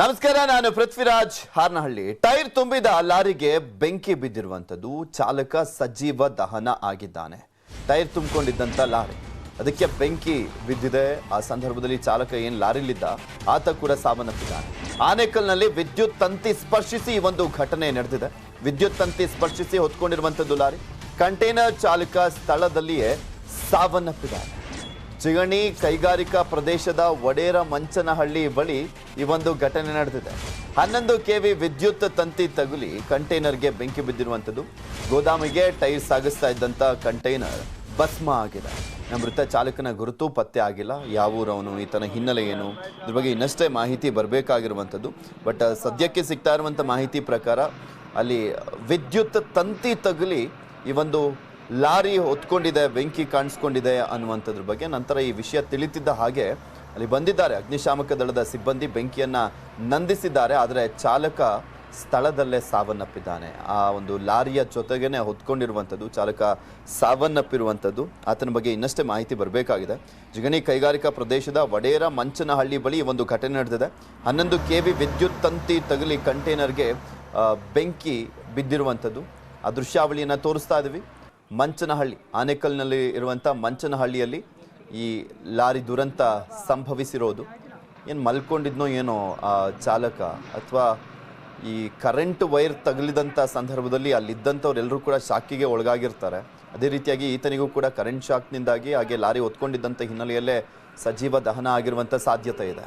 ನಮಸ್ಕಾರ, ನಾನು ಪೃಥ್ವಿರಾಜ್ ಹಾರ್ನಹಳ್ಳಿ. ಟೈರ್ ತುಂಬಿದ ಲಾರಿಗೆ ಬೆಂಕಿ ಬಿದ್ದಿರುವಂಥದ್ದು ಚಾಲಕ ಸಜೀವ ದಹನ ಆಗಿದ್ದಾನೆ. ಟೈರ್ ತುಂಬಿಕೊಂಡಿದ್ದಂಥ ಲಾರಿ. ಅದಕ್ಕೆ ಬೆಂಕಿ ಬಿದ್ದಿದೆ. ಆ ಸಂದರ್ಭದಲ್ಲಿ ಚಾಲಕ ಏನು ಲಾರಿಲಿದ್ದ ಆತ ಕೂಡ ಸಾವನ್ನಪ್ಪಿದ್ದಾನೆ. ಆನೇಕಲ್ನಲ್ಲಿ ವಿದ್ಯುತ್ ತಂತಿ ಸ್ಪರ್ಶಿಸಿ ಈ ಒಂದು ಘಟನೆ ನಡೆದಿದೆ. ವಿದ್ಯುತ್ ತಂತಿ ಸ್ಪರ್ಶಿಸಿ ಹೊತ್ಕೊಂಡಿರುವಂಥದ್ದು ಲಾರಿ. ಕಂಟೈನರ್ ಚಾಲಕ ಸ್ಥಳದಲ್ಲಿಯೇ ಸಾವನ್ನಪ್ಪಿದ್ದಾನೆ. ಚಿಗಣಿ ಕೈಗಾರಿಕಾ ಪ್ರದೇಶದ ವಡೇರ ಮಂಚನಹಳ್ಳಿ ಬಳಿ ಈ ಒಂದು ಘಟನೆ ನಡೆದಿದೆ. ಹನ್ನೊಂದು ಕೆವಿ ವಿದ್ಯುತ್ ತಂತಿ ತಗುಲಿ ಕಂಟೈನರ್ಗೆ ಬೆಂಕಿ ಬಿದ್ದಿರುವಂಥದ್ದು. ಗೋದಾಮಿಗೆ ಟೈರ್ ಸಾಗಿಸ್ತಾ ಇದ್ದಂಥ ಕಂಟೈನರ್ ಭಸ್ಮ ಆಗಿದೆ. ಮೃತ ಚಾಲಕನ ಗುರುತು ಪತ್ತೆ ಆಗಿಲ್ಲ. ಯಾವ ಊರವನು, ಈತನ ಹಿನ್ನೆಲೆ ಏನು? ಇದ್ರ ಬಗ್ಗೆ ಇನ್ನಷ್ಟೇ ಮಾಹಿತಿ ಬರಬೇಕಾಗಿರುವಂಥದ್ದು. ಬಟ್ ಸದ್ಯಕ್ಕೆ ಸಿಗ್ತಾ ಇರುವಂಥ ಮಾಹಿತಿ ಪ್ರಕಾರ ಅಲ್ಲಿ ವಿದ್ಯುತ್ ತಂತಿ ತಗುಲಿ ಈ ಒಂದು ಲಾರಿ ಹೊತ್ಕೊಂಡಿದೆ, ಬೆಂಕಿ ಕಾಣಿಸ್ಕೊಂಡಿದೆ ಅನ್ನುವಂಥದ್ರ ಬಗ್ಗೆ ನಂತರ ಈ ವಿಷಯ ತಿಳಿತಿದ್ದ ಹಾಗೆ ಅಲ್ಲಿ ಬಂದಿದ್ದಾರೆ. ಅಗ್ನಿಶಾಮಕ ದಳದ ಸಿಬ್ಬಂದಿ ಬೆಂಕಿಯನ್ನು ನಂದಿಸಿದ್ದಾರೆ, ಆದರೆ ಚಾಲಕ ಸ್ಥಳದಲ್ಲೇ ಸಾವನ್ನಪ್ಪಿದ್ದಾನೆ. ಆ ಒಂದು ಲಾರಿಯ ಜೊತೆಗೇನೆ ಹೊತ್ಕೊಂಡಿರುವಂಥದ್ದು, ಚಾಲಕ ಸಾವನ್ನಪ್ಪಿರುವಂಥದ್ದು. ಆತನ ಬಗ್ಗೆ ಇನ್ನಷ್ಟೇ ಮಾಹಿತಿ ಬರಬೇಕಾಗಿದೆ. ಜಿಗಣಿ ಕೈಗಾರಿಕಾ ಪ್ರದೇಶದ ವಡೇರ ಮಂಚನಹಳ್ಳಿ ಬಳಿ ಒಂದು ಘಟನೆ ನಡೆದಿದೆ. ಹನ್ನೊಂದು ಕೆ ವಿ ವಿದ್ಯುತ್ ತಂತಿ ತಗಲಿ ಕಂಟೈನರ್ಗೆ ಬೆಂಕಿ ಬಿದ್ದಿರುವಂಥದ್ದು. ಆ ದೃಶ್ಯಾವಳಿಯನ್ನು ತೋರಿಸ್ತಾ ಇದ್ದೀವಿ ಮಂಚನಹಳ್ಳಿ, ಆನೇಕಲ್ನಲ್ಲಿ ಇರುವಂಥ ಮಂಚನಹಳ್ಳಿಯಲ್ಲಿ ಈ ಲಾರಿ ದುರಂತ ಸಂಭವಿಸಿರೋದು. ಏನು ಮಲ್ಕೊಂಡಿದ್ನೋ ಏನೋ ಆ ಚಾಲಕ ಅಥವಾ ಈ ಕರೆಂಟ್ ವೈರ್ ತಗಲಿದಂಥ ಸಂದರ್ಭದಲ್ಲಿ ಅಲ್ಲಿದ್ದಂಥವ್ರೆಲ್ಲರೂ ಕೂಡ ಶಾಕಿಗೆ ಒಳಗಾಗಿರ್ತಾರೆ. ಅದೇ ರೀತಿಯಾಗಿ ಈತನಿಗೂ ಕೂಡ ಕರೆಂಟ್ ಶಾಕ್ನಿಂದಾಗಿ ಹಾಗೆ ಲಾರಿ ಹೊತ್ಕೊಂಡಿದ್ದಂಥ ಹಿನ್ನೆಲೆಯಲ್ಲೇ ಸಜೀವ ದಹನ ಆಗಿರುವಂಥ ಸಾಧ್ಯತೆ ಇದೆ.